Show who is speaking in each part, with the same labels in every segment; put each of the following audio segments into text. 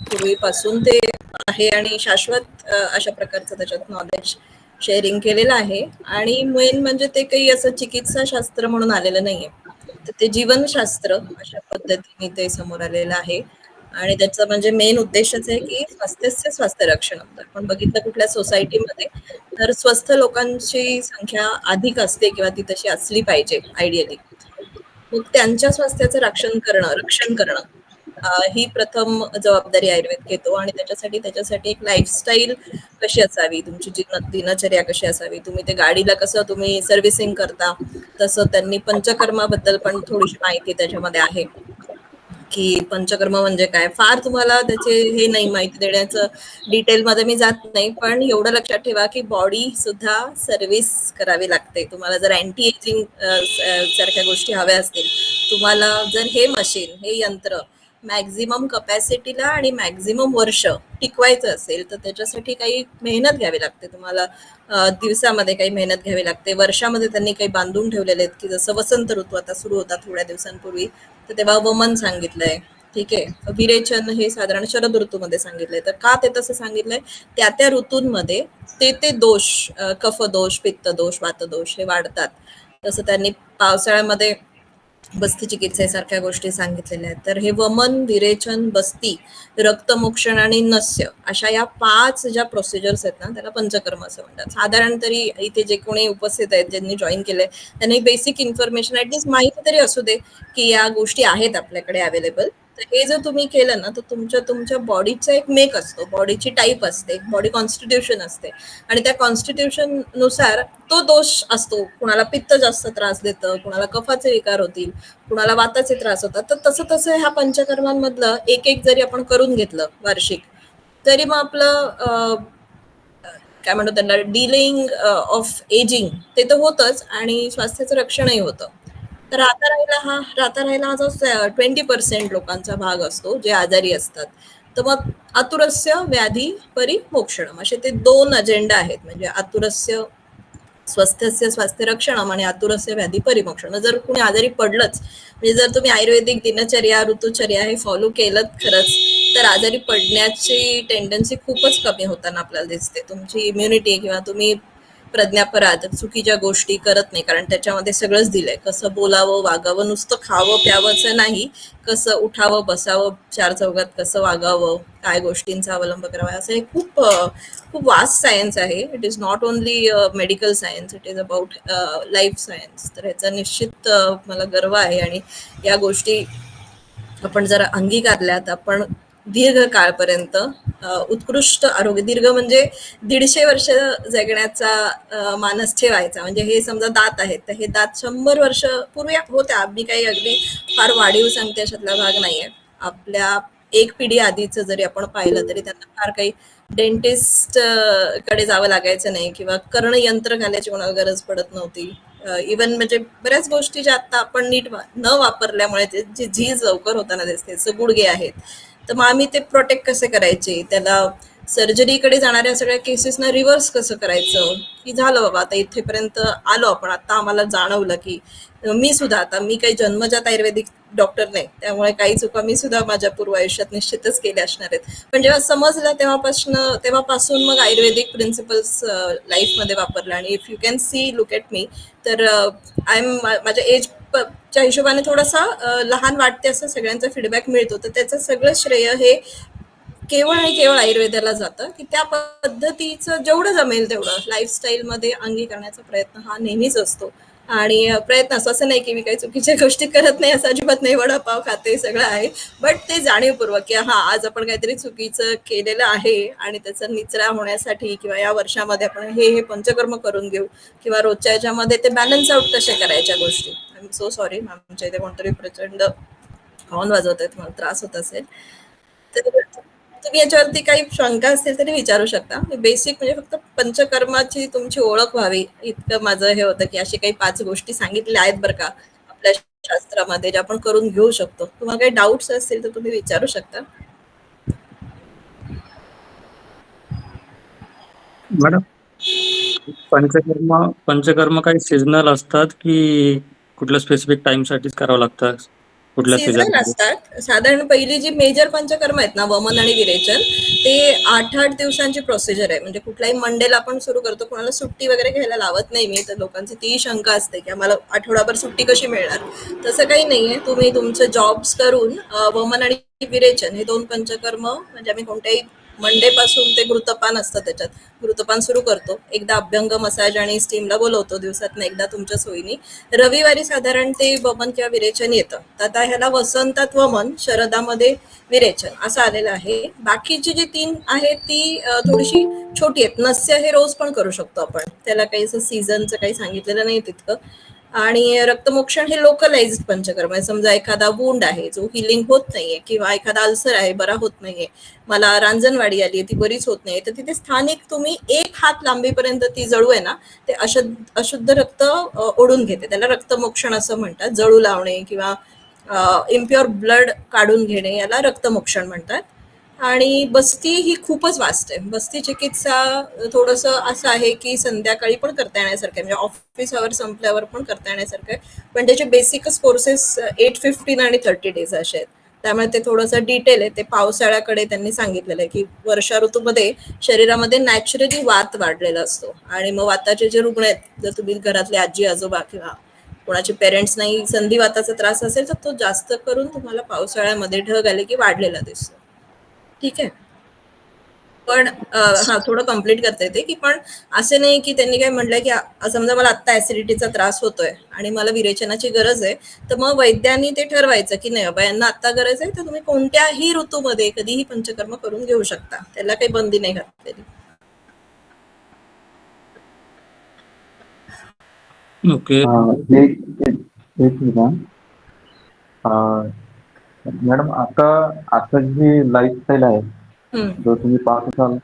Speaker 1: पूर्वीपासून ते आहे आणि शाश्वत अशा प्रकारचं त्याच्यात नॉलेज शेअरिंग केलेलं आहे. आणि मेन म्हणजे ते काही असं चिकित्सा शास्त्र म्हणून आलेलं नाहीये. तर ते जीवनशास्त्र अशा पद्धतीने ते समोर आलेलं आहे. आणि त्याचा म्हणजे मेन उद्देशच आहे की स्वास्थ्यस्य स्वास्थ्य रक्षण. आपण बघितलं कुठल्या सोसायटीमध्ये तर स्वस्थ लोकांची संख्या अधिक असते किंवा ती तशी असली पाहिजे आयडियली मग त्यांच्या स्वास्थ्याचं रक्षण करणं रक्षण करणं ही प्रथम जबाबदारी आयुर्वेद घेतो आणि त्याच्यासाठी त्याच्यासाठी एक लाईफस्टाईल कशी असावी? तुमची दिन दिनचर्या कशी असावी? तुम्ही ते गाडीला कसं तुम्ही सर्व्हिसिंग करता? तसं त्यांनी पंचकर्माबद्दल पण थोडीशी माहिती त्याच्यामध्ये आहे. की पंचकर्म म्हणजे काय? फार तुम्हाला त्याचे हे नाही माहिती देण्याचं डिटेलमध्ये मी जात नाही पण एवढं लक्षात ठेवा की बॉडी सुद्धा सर्व्हिस करावी लागते. तुम्हाला जर अँटी एजिंग सारख्या गोष्टी हव्या असतील तुम्हाला जर हे मशीन हे यंत्र मॅक्झिमम कपॅसिटीला आणि मॅक्झिमम वर्ष टिकवायचं असेल तर त्याच्यासाठी काही मेहनत घ्यावी लागते तुम्हाला. दिवसामध्ये काही मेहनत घ्यावी लागते. वर्षामध्ये त्यांनी काही बांधून ठेवलेले आहेत की जसं वसंत ऋतू आता सुरू होता थोड्या दिवसांपूर्वी तर तेव्हा वमन सांगितलंय. ठीक आहे? विरेचन हे साधारण शरद ऋतूमध्ये सांगितलंय. तर का ते तसं सांगितलंय? त्या त्या ऋतूंमध्ये ते ते दोष कफ दोष पित्त दोष वातदोष हे वाढतात. तसं त्यांनी पावसाळ्यामध्ये बस्ती चिकित्सेसारख्या गोष्टी सांगितलेल्या आहेत. तर हे वमन विरेचन बस्ती रक्तमोक्षण आणि नस्य अशा या पाच ज्या प्रोसिजर्स आहेत ना त्याला पंचकर्म असं म्हणतात. साधारण तरी इथे जे कोणी उपस्थित आहेत ज्यांनी जॉईन केलंय त्यांनी बेसिक इन्फॉर्मेशन ऍटलीस्ट माहिती तरी असू दे की या गोष्टी आहेत आपल्याकडे अवेलेबल तर हे जर तुम्ही केलं ना तर तुमच्या तुमच्या बॉडीचा एक मेक असतो. बॉडीची टाईप असते. बॉडी कॉन्स्टिट्यूशन असते. आणि त्या कॉन्स्टिट्यूशननुसार तो दोष असतो. कुणाला पित्त जास्त त्रास देतं कुणाला कफाचे विकार होतील कुणाला वाताचे त्रास होतात. तर तसं तसं ह्या पंचकर्मांमधलं एक एक जरी आपण करून घेतलं वार्षिक तरी मग आपलं काय म्हणतो त्यांना डिलिंग ऑफ एजिंग ते तर होतच आणि स्वास्थ्याचं रक्षणही होतं. तर आता राहिला हा राहता राहिला हा जो ट्वेंटी पर्सेंट लोकांचा भाग असतो जे आजारी असतात. तर मग आतुरस्य व्याधी परी मोक्षणम असे ते दोन अजेंडा आहेत. म्हणजे आतुरस्य स्वस्थस्य स्वास्थ्य रक्षणम आणि आतुरस्य व्याधी परिमोक्षण जर कुणी आजारी पडलंच म्हणजे जर तुम्ही आयुर्वेदिक दिनचर्या ऋतुचर्या हे फॉलो केलं खरंच तर आजारी पडण्याची टेंडन्सी खूपच कमी होताना आपल्याला दिसते. तुमची इम्युनिटी किंवा तुम्ही प्रज्ञापराध चुकीच्या गोष्टी करत नाही कारण त्याच्यामध्ये सगळंच दिलंय. कसं बोलावं वागावं नुसतं खावं प्यावंचं नाही. कसं उठावं बसावं चार चौघात कसं वागावं काय गोष्टींचा अवलंब करावा असं हे खूप खूप वास्ट सायन्स आहे. It is not only medical science it is about life science तर ह्याचा निश्चित मला गर्व आहे. आणि या गोष्टी आपण जर अंगीकारल्या तर आपण दीर्घ काळपर्यंत उत्कृष्ट आरोग्य दीर्घ म्हणजे दीडशे वर्ष जगण्याचा मानस ठेवायचा. म्हणजे हे समजा दात आहेत तर हे दात शंभर वर्ष पूर्वी होत्या. मी काही अगदी फार वाढीव सांगते अशातला भाग नाहीये. आपल्या एक पिढी आधीचं जरी आपण पाहिलं तरी त्यांना फार काही डेंटिस्टकडे जावं लागायचं नाही किंवा कर्ण यंत्र घालायची कोणाला गरज पडत नव्हती. इवन म्हणजे बऱ्याच गोष्टी ज्या आता आपण नीट न वापरल्यामुळे जी झीज लवकर होताना दिसते गुडगे गुडघे आहेत. तर मग आम्ही ते प्रोटेक्ट कसे करायचे? त्याला सर्जरीकडे जाणाऱ्या सगळ्या केसेसना रिव्हर्स कसं करायचं? की झालं बाबा आता इथेपर्यंत आलो आपण. आता आम्हाला जाणवलं की मी सुद्धा आता मी काही जन्मजात आयुर्वेदिक डॉक्टर नाही. त्यामुळे काही चुका मी सुद्धा माझ्या पूर्व आयुष्यात निश्चितच केल्या असणार आहेत. पण जेव्हा समजलं तेव्हापासून तेव्हापासून मग आयुर्वेदिक प्रिन्सिपल्स लाईफमध्ये वापरलं. आणि if you can see look at me तर आय एम माझ्या एज च्या हिशोबाने थोडासा लहान वाटते असं सगळ्यांचा फीडबॅक मिळतो. तर त्याचं सगळं श्रेय हे केवळ आणि केवळ आयुर्वेदाला जातं की त्या पद्धतीचं जेवढं जमेल तेवढं. लाईफस्टाईलमध्ये अंगीकरण्याचा प्रयत्न हा नेहमीच असतो. आणि प्रयत्न असं असं नाही की मी काही चुकीच्या गोष्टी करत नाही असं अजिबात नाही वडापाव खाते सगळं आहे. बट ते जाणीवपूर्वक की हा आज आपण काहीतरी चुकीचं केलेलं आहे आणि त्याचा निचरा होण्यासाठी किंवा या वर्षामध्ये आपण हे हे पंचकर्म करून घेऊ किंवा रोजच्या याच्यामध्ये ते बॅलन्स आउट कशा करायच्या गोष्टी. आय एम सो सॉरी आमच्या इथे कोणतरी प्रचंड हॉर्न वाजवत आहेत मला त्रास होत असेल. तर तुम्ही याच्यावरती काही शंका असतील तरी विचारू शकता. बेसिक म्हणजे फक्त पंचकर्माची तुमची ओळख व्हावी इतकं माझं हे होतं की अशी काही पाच गोष्टी सांगितल्या आहेत बरं का आपल्या शास्त्रामध्ये ज्या आपण करून घेऊ शकतो. तुम्हाला काही डाऊट्स असतील तर तुम्ही विचारू शकता.
Speaker 2: मॅडम पंचकर्म पंचकर्म काही सीजनल असतात की कुठल्या स्पेसिफिक टाइम साठीच करावं लागतं? कुठल्या
Speaker 1: सीझन असतात. साधारण पहिली जी मेजर पंचकर्म आहेत ना वमन आणि विरेचन ते आठ आठ दिवसांची प्रोसिजर आहे. म्हणजे कुठल्याही मंडेला आपण सुरू करतो कोणाला सुट्टी वगैरे घ्यायला लावत नाही मी तर लोकांची ती शंका असते की आम्हाला आठवडाभर सुट्टी कशी मिळणार? तसं काही नाहीये तुम्ही तुमचे जॉब्स करून वमन आणि विरेचन हे दोन पंचकर्म म्हणजे आम्ही कोणत्याही मंडे पासून ते घृतपान असतं त्याच्यात. घृतपान सुरू करतो. एकदा अभ्यंग मसाज आणि स्टीमला बोलवतो दिवसात एकदा तुमच्या सोयीनी. रविवारी साधारण ते वमन किंवा विरेचन येतं. तर आता ह्याला वसंतात वमन शरदामध्ये विरेचन असं आलेलं आहे. बाकीची जी तीन आहेत ती थोडीशी छोटी आहेत. नस्य हे रोज पण करू शकतो आपण. त्याला काही असं सीझनचं काही सांगितलेलं नाही तितकं. आणि रक्तमोक्षण हे लोकलाइज पंचकर्म आहे. समजा एखादा वुंड आहे जो हिलिंग होत नाहीये किंवा एखादा अल्सर आहे बरा होत नाहीये. मला रांजणवाडी आली ती बरीच होत नाहीये. तर तिथे स्थानिक तुम्ही एक हात लांबीपर्यंत ती जळू आहे ना ते अशुद्ध अशुद्ध रक्त ओढून घेते. त्याला रक्तमोक्षण असं म्हणतात. जळू लावणे किंवा इम्प्युअर ब्लड काढून घेणे याला रक्तमोक्षण म्हणतात. आणि बस्ती ही खूपच वास्ट आहे. बस्ती चिकित्सा थोडंसं असं आहे की संध्याकाळी पण करता येण्यासारखं आहे. म्हणजे ऑफिस आवर संपल्यावर पण करता येण्यासारखं आहे. पण त्याचे बेसिकच कोर्सेस एट फिफ्टीन आणि थर्टी डेज असे आहेत. त्यामुळे ते थोडंसं डिटेल आहे. ते पावसाळ्याकडे त्यांनी सांगितलेलं आहे की वर्षा ऋतूमध्ये शरीरामध्ये नॅचरली वात वाढलेला असतो. आणि मग वाताचे जे रुग्ण आहेत जर तुम्ही घरातले आजी आजोबा किंवा कोणाचे पेरेंट्स नाही संधिवाताचा त्रास असेल तर तो जास्त करून तुम्हाला पावसाळ्यामध्ये ढग आले की वाढलेला दिसतो. ठीक आहे. पण हा थोडं कंप्लीट करता येते की पण असे नाही की त्यांनी काय म्हटलंय की समजा मला आत्ता ऍसिडिटीचा त्रास होतोय आणि मला विरेचनाची गरज आहे तर मग वैद्यांनी ते ठरवायचं की नाही बाबा यांना आत्ता गरज आहे तर तुम्ही कोणत्याही ऋतूमध्ये कधीही पंचकर्म करून घेऊ शकता. त्याला काही बंदी नाही घातलेली.
Speaker 2: ओके.
Speaker 3: मॅडम आता आता जी लाईफस्टाईल आहे
Speaker 1: हम्म.
Speaker 3: जर तुम्ही पाहत असाल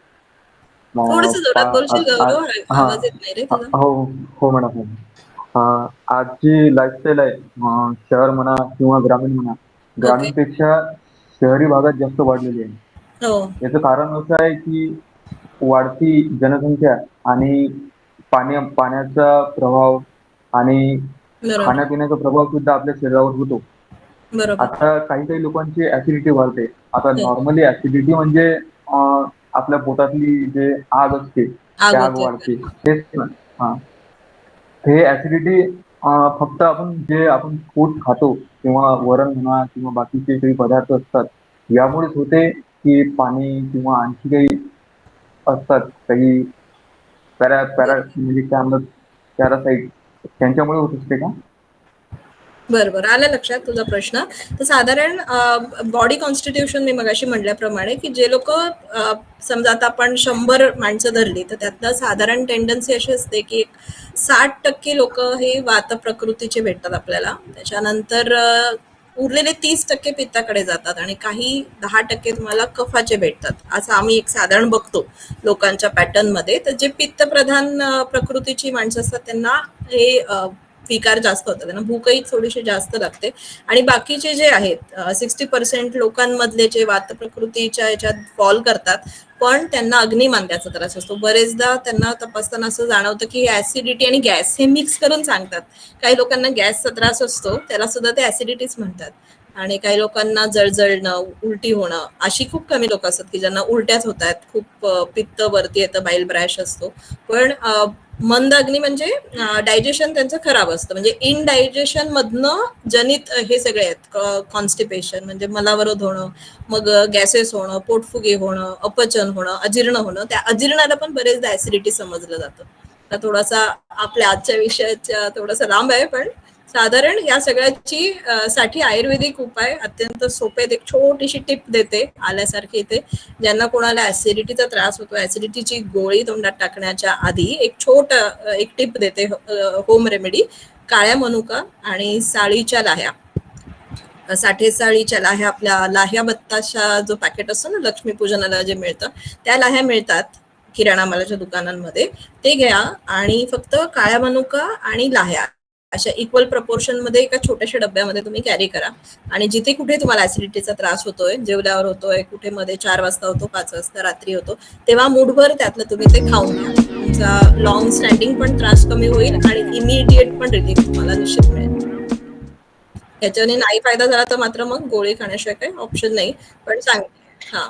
Speaker 1: थोडस जोरात बोलशील गौरव
Speaker 3: हा.
Speaker 1: आवाज येत नाही रे तुझा.
Speaker 3: हो हो मॅडम हो. आज जी लाईफस्टाईल आहे शहर म्हणा किंवा ग्रामीण म्हणा ग्रामीणपेक्षा शहरी भागात जास्त वाढलेली आहे.
Speaker 1: हो.
Speaker 3: याचं कारण असं आहे की वाढती जनसंख्या आणि पाण्या पाण्याचा प्रभाव आणि खाण्यापिण्याचा प्रभाव सुद्धा आपल्या शरीरावर होतो. आता काही काही लोकांची ऍसिडिटी वाढते. आता
Speaker 1: हो.
Speaker 3: नॉर्मली ऍसिडिटी म्हणजे आपल्या पोटातली जे आग असते
Speaker 1: आग.
Speaker 3: वाढते. तेच हा. हे ऍसिडिटी फक्त आपण जे आपण फूड खातो किंवा वरण म्हणा किंवा बाकीचे काही पदार्थ असतात यामुळेच होते की पाणी किंवा आणखी काही असतात. काही पॅरा पॅरा म्हणजे काय म्हणतात पॅरासाईट त्यांच्यामुळे होत असते का?
Speaker 1: बरं बरं आलं लक्षात तुझा प्रश्न. तर साधारण बॉडी कॉन्स्टिट्यूशन मी मगाशी म्हटल्याप्रमाणे की जे लोक समजा आता आपण शंभर माणसं धरली तर त्यातनं साधारण टेंडन्सी अशी असते की एक साठ टक्के लोक हे वात प्रकृतीचे भेटतात आपल्याला. त्याच्यानंतर उरलेले तीस टक्के पित्ताकडे जातात आणि काही दहा टक्के तुम्हाला कफाचे भेटतात. असं आम्ही एक साधारण बघतो लोकांच्या पॅटर्नमध्ये तर जे पित्तप्रधान प्रकृतीची माणसं असतात त्यांना हे अ, जास्त होतात त्यांना भूकही थोडीशी जास्त लागते. आणि बाकीचे जे आहेत सिक्स्टी पर्सेंट लोकांमधले जे वात प्रकृतीच्या याच्यात फॉल करतात पण त्यांना अग्निमांद्याचा त्रास असतो. बरेचदा त्यांना तपासताना असं जाणवतं की ऍसिडिटी आणि गॅस हे मिक्स करून सांगतात. काही लोकांना गॅसचा त्रास असतो त्याला सुद्धा ते ऍसिडिटीच म्हणतात. आणि काही लोकांना जळजळणं उलटी होणं अशी खूप कमी लोक असतात की ज्यांना उलट्याच होत आहेत. खूप पित्त वरती येतं बाईल ब्रॅश असतो. पण मंद अग्नी म्हणजे डायजेशन त्यांचं खराब असतं. म्हणजे इनडायजेशन मधनं जनित हे सगळे आहेत. कॉन्स्टिपेशन म्हणजे मलावरोध होणं मग गॅसेस होणं पोटफुगे होणं अपचन होणं अजीर्ण होणं. त्या अजीर्णाला पण बरेचदा ऍसिडिटी समजलं जातं. थोडासा आपल्या आजच्या विषयाच्या थोडासा लांब आहे पण साधारण या सगळ्याची साठी आयुर्वेदिक उपाय अत्यंत सोपे एक छोटीशी टिप देते आल्यासारखी इथे ज्यांना कोणाला ऍसिडिटीचा त्रास होतो ऍसिडिटीची गोळी तोंडात टाकण्याच्या आधी एक छोट एक टिप देते होम रेमेडी काळ्या मनुका आणि साळीच्या लाह्या. साठेसाळीच्या साठे साळीच्या लाह्या आपल्या लाह्या बत्ताशा जो पॅकेट असतो ना लक्ष्मीपूजनाला जे मिळतं त्या लाह्या मिळतात किराणा मालाच्या दुकानांमध्ये. ते घ्या आणि फक्त काळ्या मनुका आणि लाह्या. अशा इक्वल प्रपोर्शनमध्ये एका छोट्याशा डब्यामध्ये तुम्ही कॅरी करा. आणि जिथे कुठे तुम्हाला ऍसिडिटीचा त्रास होतोय जेवल्यावर होतोय कुठे मध्ये चार वाजता होतो पाच वाजता रात्री होतो तेव्हा मूठभर त्यातलं तुम्ही ते खाऊन घ्या. तुमचा लॉंग स्टँडिंग पण त्रास कमी होईल आणि इमिडिएट पण रिलीफ तुम्हाला निश्चित मिळेल. याच्याने नाही फायदा झाला तर मात्र मग गोळी खाण्याशिवाय काही ऑप्शन नाही. पण सांग हा.